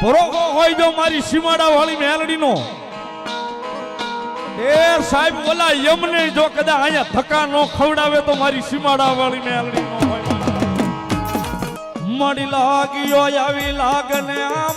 ભરોસો હોય જો મારી સીમાડા વાળી મેલડીનો. એ સાહેબ, ઓલા યમને જો કદાચ અહીંયા ધક્કા નો ખવડાવે તો મારી સીમાડા વાળી મેલડી નો હોય. મળી લાગ્યો, આવી લાગને આ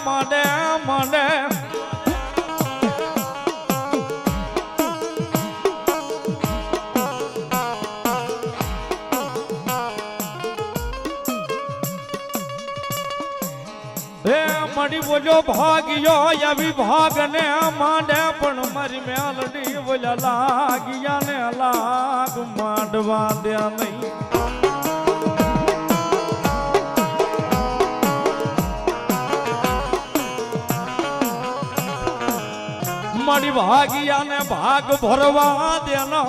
મળી ભાગ્યો ભાગ્યો વિભાગ ને માંડે, પણ મારી મેલડી બોલ્યા લાગ્યા ને લાગ માંડવા દ્યા નહીં. મારી ભાગ્યા ને ભાગ ભરવા દેનો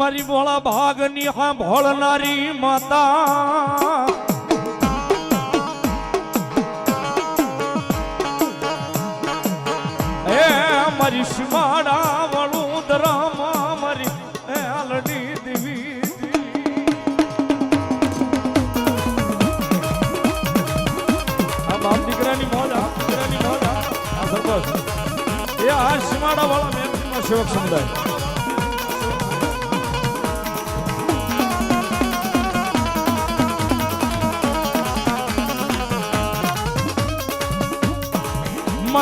મારી ભોળા ભાગની હા ભોળનારી માતા. એ મારી સ્માડા વડોદરામાં મારી એ આલડી દેવી. આ બાપ દીકરાની મોજ, આ દીકરાની મોજ, આ આ સરપંચ એ આ સ્માડા વાળા મેં સેવક સમુદાય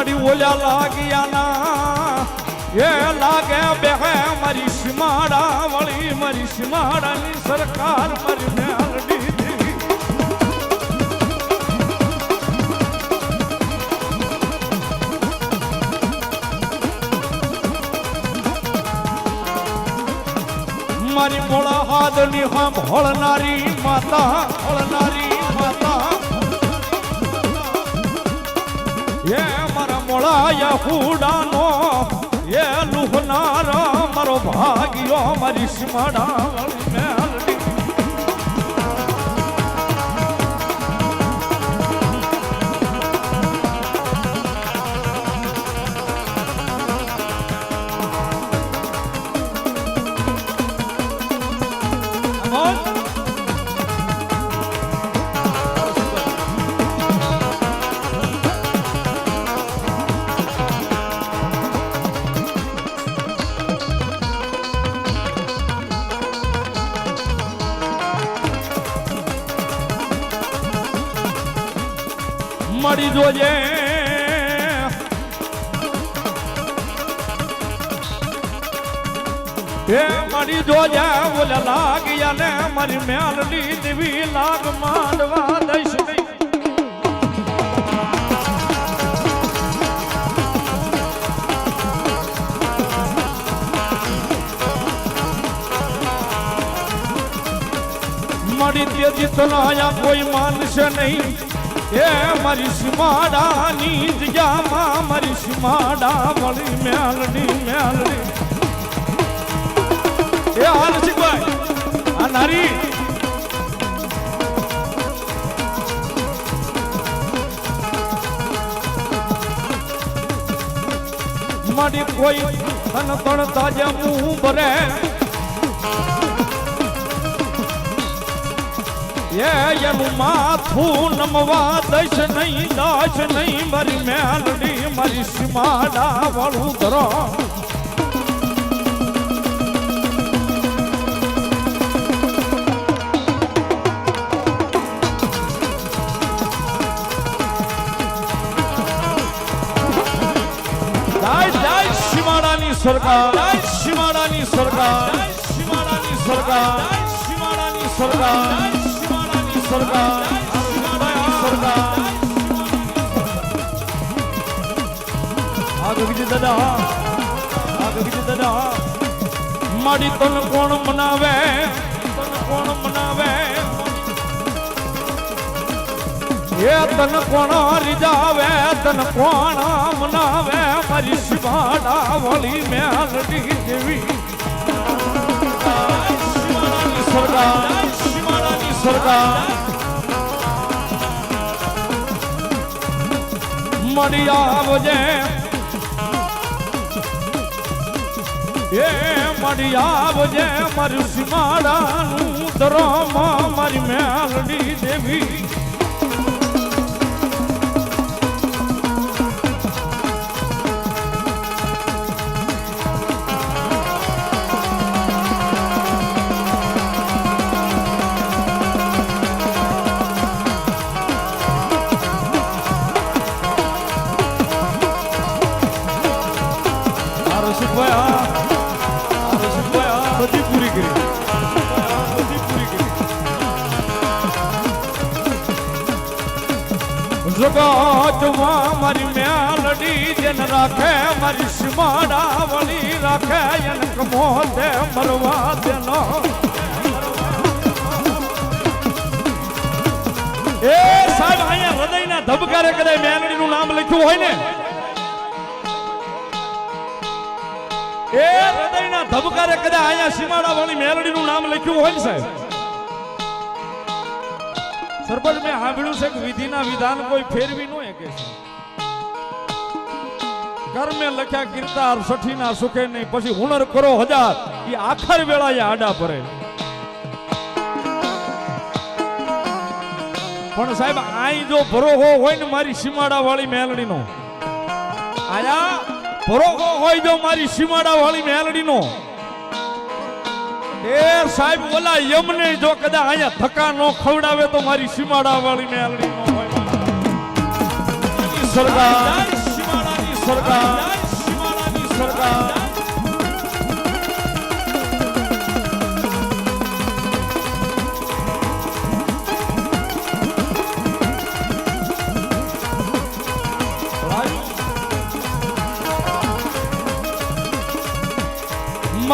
મારી ઓલા લાગ્યા ના એ લાગે બે મારી સીમાડા વળી, મારી સીમાડાની સરકાર મારી મેલડી મારી મોળા હાથની હા ભોળનારી માતા ભોળનારી મોળાયા હુડાનો એ લુહનાર મારો ભાગ્યો મારી સીમાડા મળી જોજે. હે મરી જોજે, ઓલા લાગ્યા ને મારી મેલડી દેવી લાગ માંડવા દઈશ મળી તેજી તલાયા કોઈ માનશે નહીં. એ મારી સીમાડાની જગ્યામાં મારી સીમાડા વળી મેલડી મેલડી. એ હાલ શીખવાય આ નારી. મારી કોઈ તન તણ તાજા મું ભરે એનું માથું નમવા દઈશ નહીં દાશ નહીં મારી મેલડી મારી સીમાડા વાળું ધરો જય જય સીમાડાની સરકાર જય સીમાડાની સરકાર જય સીમાડાની સરકાર જય સીમાડાની સરકાર દાદા આ ગગજી દાદા. માડી તન કોણ મનાવે? તન કોણ મનાવે? એ તન કોણ રીજાવે તન કોણ મનાવે? મારી શિવાડા વળી મેલડી દેવી શિવાડાની શિવાડાની મળી આવજે. એ મળી આવજે મારી સીમાડાનું ધરોમાં મારી મેલડી દેવી. જગતમાં મારી મેલડી જેન રાખે, મારી સીમાડા વળી રાખે, એને કમો મરવા દેનો એ સાહેબ, અહીંયા હૃદયના ધબકારે કદાચ મેલડીનું નામ લખ્યું હોય ને? એ હૃદયના ધબકારે કદાચ અહીંયા સીમાડા વાળી મેલડીનું નામ લખ્યું હોય ને સાહેબ? સરપંચ મેં સાંભળ્યું છે કે વિધિના વિધાન કોઈ ફેરવી નો કે છે. લખ્યા કીર્તાર સઠીના સુખે નહીં, પછી હુનર કરો હજાર. એ આખર વેળાએ આડા ભરે. પણ સાહેબ, આઈ જો ભરોહો હોય ને મારી સીમાડા વાળી મેલડીનો. આયા, ભરોહો હોય જો મારી સીમાડા વાળી મેલડીનો. એ સાહેબ ઓલા યમને જો કદાચ અહીંયા ધક્કા નો ખવડાવે તો મારી સીમાડા વાળી મેલડી નો હોય. સરકાર સીમાડાની સરકાર સીમાડાની સરકાર.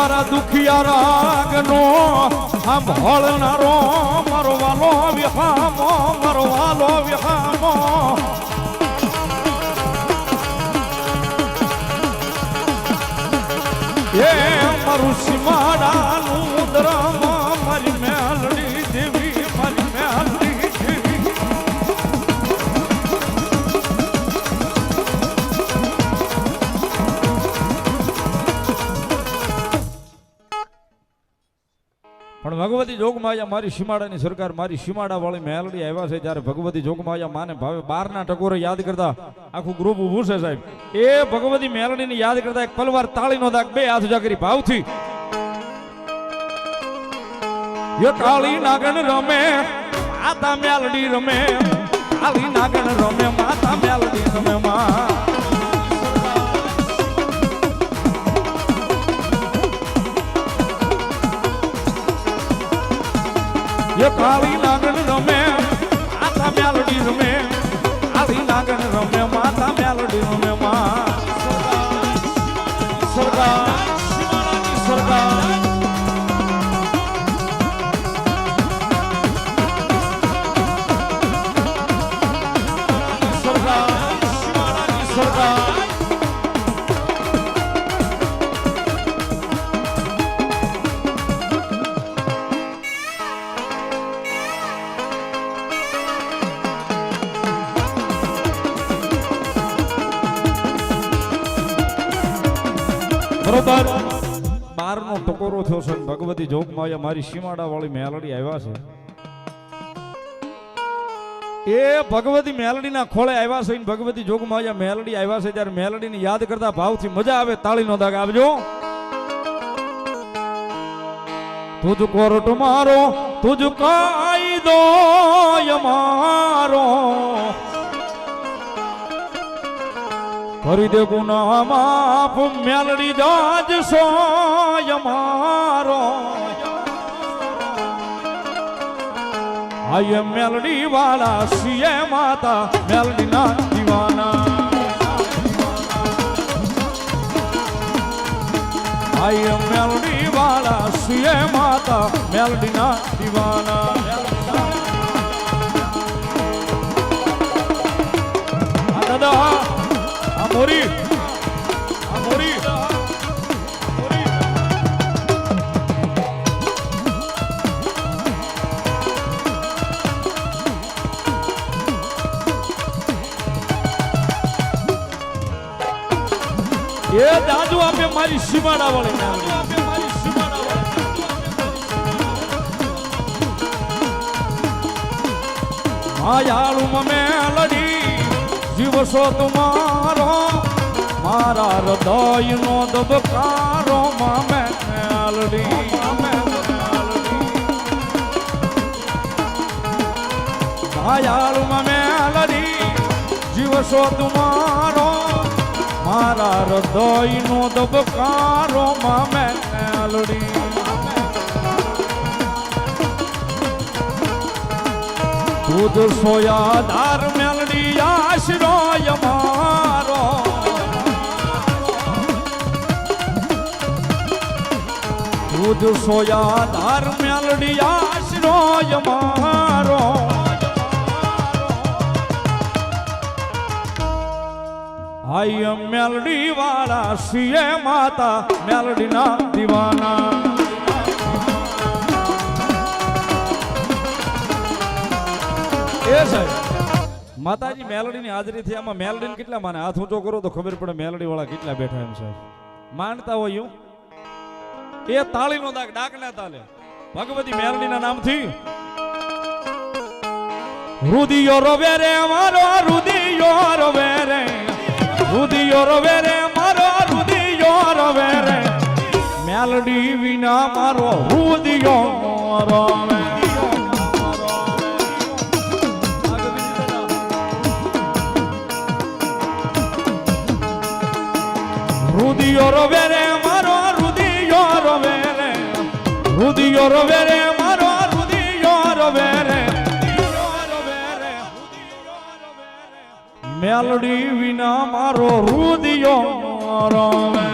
મારા દુખિયા રાગનો આમ હળનારો મારો વાલો વિહામો મારો વાલો વિહામો એ મારું સીમાડાનું ભગવતી જોગમાયા મારી સીમાડાની સરકાર, મારી સીમાડા વાળી મેલડી આવ્યા છે જ્યારે ભગવતી જોગમાયા માને ભાવે બારના ટકોરે યાદ કરતા આખું ગ્રુપ ઊભું છે સાહેબ. એ ભગવતી મેલડીને યાદ કરતા એક પલવાર તાળીનો દાગ બે હાથ જાગરી ભાવથી. યો કાળી નાગણ રમે, માતા મેલડી રમે, કાળી નાગણ રમે, માતા મેલડી રમે માં. કાળી નાગણ રમે માતા મેલડી રમે કાળી નાગણ રમે જોગમાં મારી સીમાડા વાળી મેલડી આવ્યા છે. એ ભગવતી મેલડીના ખોળે આવ્યા છે ભગવતી જોગમાં મેલડી આવ્યા છે ત્યારે મેલડીને યાદ કરતા ભાવથી મજા આવે, તાળીનો દાગ આવજો તુજ કોરટ મારો તુજ કાયદો મારો. કરી દે ગુના માફ મેલડી જાજ સોય મારો. આય મેલડી વાળા સીએ માતા મેલડી ના દીવાના. આય મેલડી વાળા સીએ માતા મેલડી ના દીવાના. મારી સીમાડા વાળી. મેલડી માયાળુ મેલડી જીવશો તુમારો. મારા હૃદયનો દબકારો માં મેલડી માયાળુ મેલડી જીવશો તુમારો. મારા હૃદયનો દબકારો માં મેલડી. દૂધ સોયા ધાર મેલડી આશરો મારો. દૂધ સોયા ધાર મેલડી આશરો મારો. હાય મેલડી વાળા સિંહે માતા મેલડી ના દીવાના. એ સાહેબ, માતાજી મેલડીની હાજરીથી આમાં મેલડીને કેટલા માને? હાથ ઊંચો કરો તો ખબર પડે મેલડી વાળા કેટલા બેઠા એમ સાહેબ. માનતા હોય એવું? એ તાળીનો દાગ ડાક ના તાલે. ભગવતી મેલડીના નામથી. રુદિયો રવે રે, અમારો રુદિયો રવે રે. રુદિયો રવે રે, મારો રુદિયો રવે રે. મેલડી વિના મારો રુદિયો રવે. રુદિયો રુદિયો રવે રે મેલડી વિના મારો રુદિયો રમે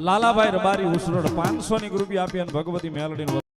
લાલાભાઈ રબારી ઉસરોડ પાંચસો ની ગ્રુપી આપી અને ભગવતી મેલડી